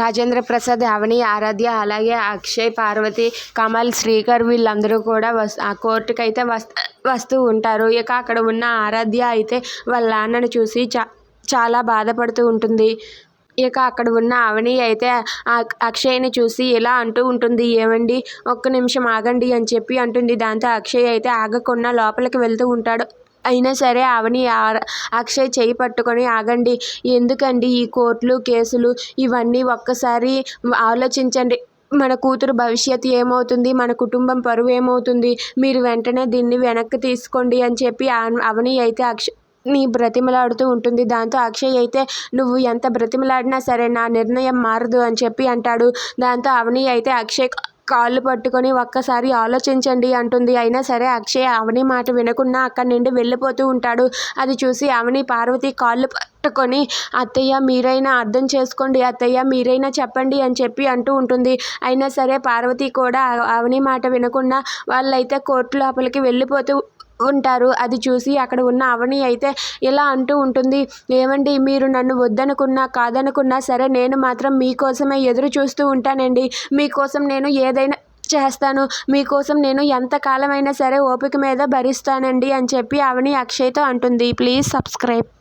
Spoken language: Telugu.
రాజేంద్ర ప్రసాద్ అవని ఆరాధ్య అలాగే అక్షయ్ పార్వతి కమల్ శ్రీకర్ వీళ్ళందరూ కూడా వస్ ఆ కోర్టుకి అయితే వస్త వస్తూ ఉంటారు. ఇక అక్కడ ఉన్న ఆరాధ్య అయితే వాళ్ళ నాన్నను చూసి చా చాలా బాధపడుతూ ఉంటుంది. ఇక అక్కడ ఉన్న అవని అయితే అక్షయ్ని చూసి ఇలా అంటూ ఉంటుంది. ఏమండి ఒక్క నిమిషం ఆగండి అని చెప్పి అంటుంది. దాంతో అక్షయ్ అయితే ఆగకుండా లోపలికి వెళ్తూ ఉంటాడు. అయినా సరే అవని అక్షయ్ చేయి పట్టుకొని ఆగండి. ఎందుకండి ఈ కోర్టులు కేసులు ఇవన్నీ ఒక్కసారి ఆలోచించండి. మన కూతురు భవిష్యత్తు ఏమవుతుంది? మన కుటుంబం పరువు ఏమవుతుంది? మీరు వెంటనే దీన్ని వెనక్కి తీసుకోండి అని చెప్పి అవని అయితే అక్ష నీ బ్రతిమలాడుతూ ఉంటుంది. దాంతో అక్షయ్ అయితే నువ్వు ఎంత బ్రతిమలాడినా సరే నా నిర్ణయం మారదు అని చెప్పి అంటాడు. దాంతో అవని అయితే అక్షయ్ కాళ్ళు పట్టుకొని ఒక్కసారి ఆలోచించండి అంటుంది. అయినా సరే అక్షయ్ అవని మాట వినకుండా అక్కడి నుండి వెళ్ళిపోతూ ఉంటాడు. అది చూసి అవని పార్వతి కాళ్ళు పట్టుకొని అత్తయ్య మీరైనా అర్థం చేసుకోండి. అత్తయ్య మీరైనా చెప్పండి అని చెప్పి అంటూ ఉంటుంది. అయినా సరే పార్వతి కూడా అవని మాట వినకుండా వాళ్ళైతే కోర్టు లోపలికి వెళ్ళిపోతూ ఉంటారు. అది చూసి అక్కడ ఉన్న అవని అయితే ఇలా అంటూ ఉంటుంది. ఏమండి మీరు నన్ను వద్దనుకున్నా కాదనుకున్నా సరే నేను మాత్రం మీకోసమే ఎదురు చూస్తూ ఉంటానండి. మీకోసం నేను ఏదైనా చేస్తాను. మీకోసం నేను ఎంత కాలమైనా సరే ఓపిక మీద భరిస్తానండి అని చెప్పి అవని అక్షయ్తో అంటుంది. Please subscribe.